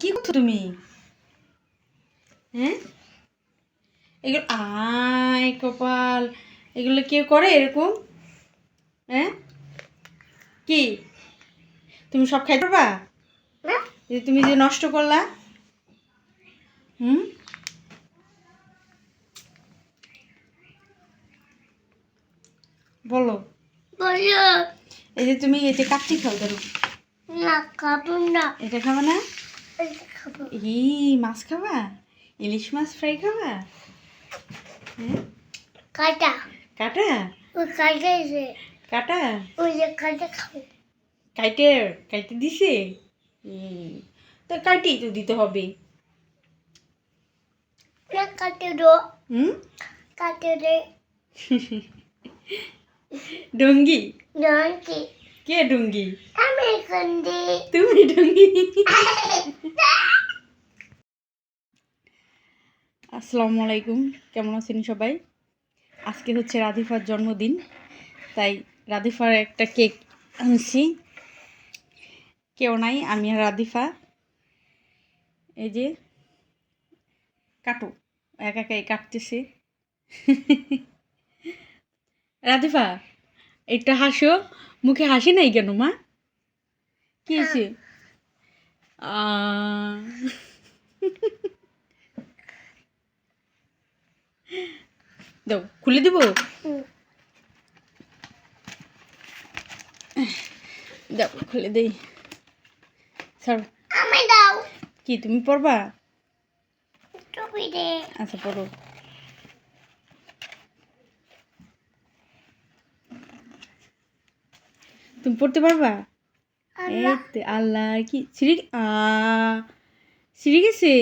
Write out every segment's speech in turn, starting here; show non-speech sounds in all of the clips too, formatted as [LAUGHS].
কি করছ তুমি? হ্যাঁ? এগুলো আয় কপাল। এগুলো কেউ করে এরকম? হ্যাঁ? কি? তুমি সব খাইতে পারবা? যে তুমি যে নষ্ট করলা? হুম? বলো। বলো। এই যে তুমি এই যে কাচ্চি খাও ধরো। না খাব না। এটা খাবে না? এই মাছ খাবা ইলিশ মাছ ফ্রাই খাবা কাটা কাটা কাটা কাটা ওই যে কাটা খাব কাইটে কাইটে দিছে তো কাইটেই তো দিতে হবে। কাটে দো হুম? কাটে দে ডঙ্গি? নয় কে ডঙ্গি? দিয়ে তুমি ডঙ্গি আসসালামু আলাইকুম কেমন আছেন সবাই আজকে হচ্ছে রাধিফার জন্মদিন তাই রাধিফার একটা কেক আনছি কেউ নাই আমি আর রাধিফা এই যে কাটো একা একাই কাটতেছে রাধিফা একটু হাসো মুখে হাসি নাই কেন মা কি হয়েছে দাও খুলে দিব দাও খুলে দেই স্যার আমি দাও কি তুমি পড়বা আচ্ছা পড়ো তুমি পড়তে পারবা এই আল্লাহ কি সিঁড়ি আ সিঁড়ি গেছে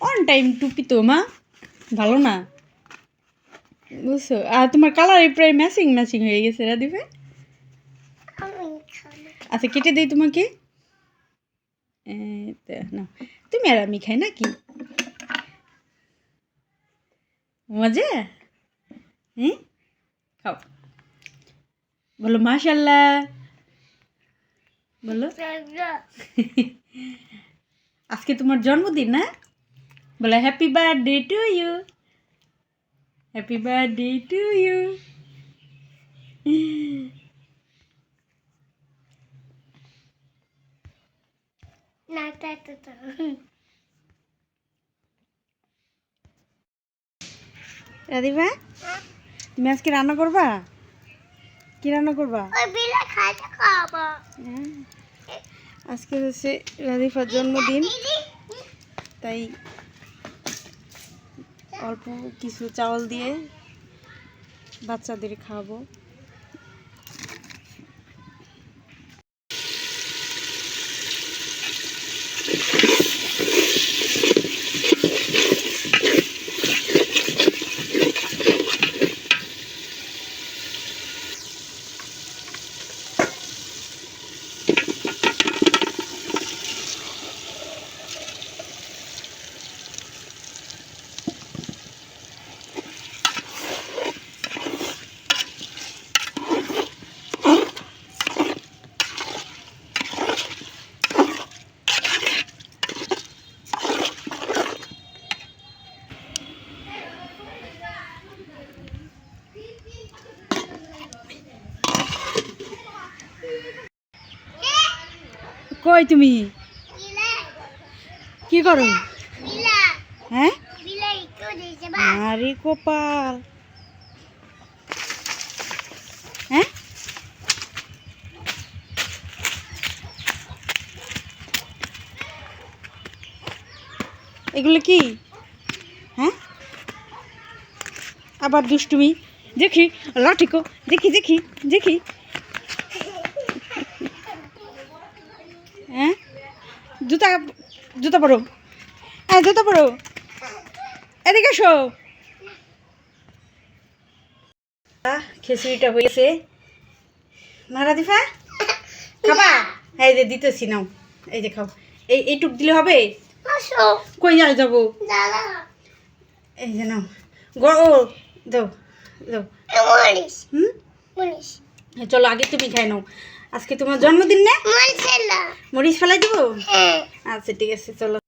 অন টাইম টুপি তো মা ভালো না বুঝছ আর তোমার কালার প্রায় ম্যাচিং ম্যাচিং হয়ে গেছে রাদিফে আচ্ছা কেটে দেই তোমাকে নাও। তুমি আর আমি খাই নাকি মজা হ্যাঁ খাও বলো মাশাল্লাহ বলো। [LAUGHS] আজকে তোমার জন্মদিন না? বলে happy birthday to you happy birthday to you রাধিবা তুমি আজকে রান্না করবা? কি রান্না করবা? হ্যাঁ। আজকে হচ্ছে রাধিফার জন্মদিন। তাই অল্প কিছু চাউল দিয়ে বাচ্চাদের খাওয়াবো। কই তুমি? কি করো? হ্যাঁ? কপাল হ্যাঁ? এগুলো কি? হ্যাঁ? আবার দুষ্টুমি। দেখি লাঠিকো দেখি দেখি দেখি। হ্যাঁ? জুতা জুতা পরো। হ্যাঁ জুতা পরো। এদিকে আহ, খিচুড়িটা হয়েছে। না রাধিফা খাবা? হ্যাঁ এই যে দিতেছি নাও। এই যে খাও। এই এইটুক দিলে হবে? আসো। কই যায় যাব? এই যে নাও। গো ও দাও দাও। হুম? হ্যাঁ, চলো আগে তুমি খাই নাও। আজকে তোমার জন্মদিন না? মরিচ ফেলাই দেবো? হ্যাঁ। আচ্ছা ঠিক আছে চলো।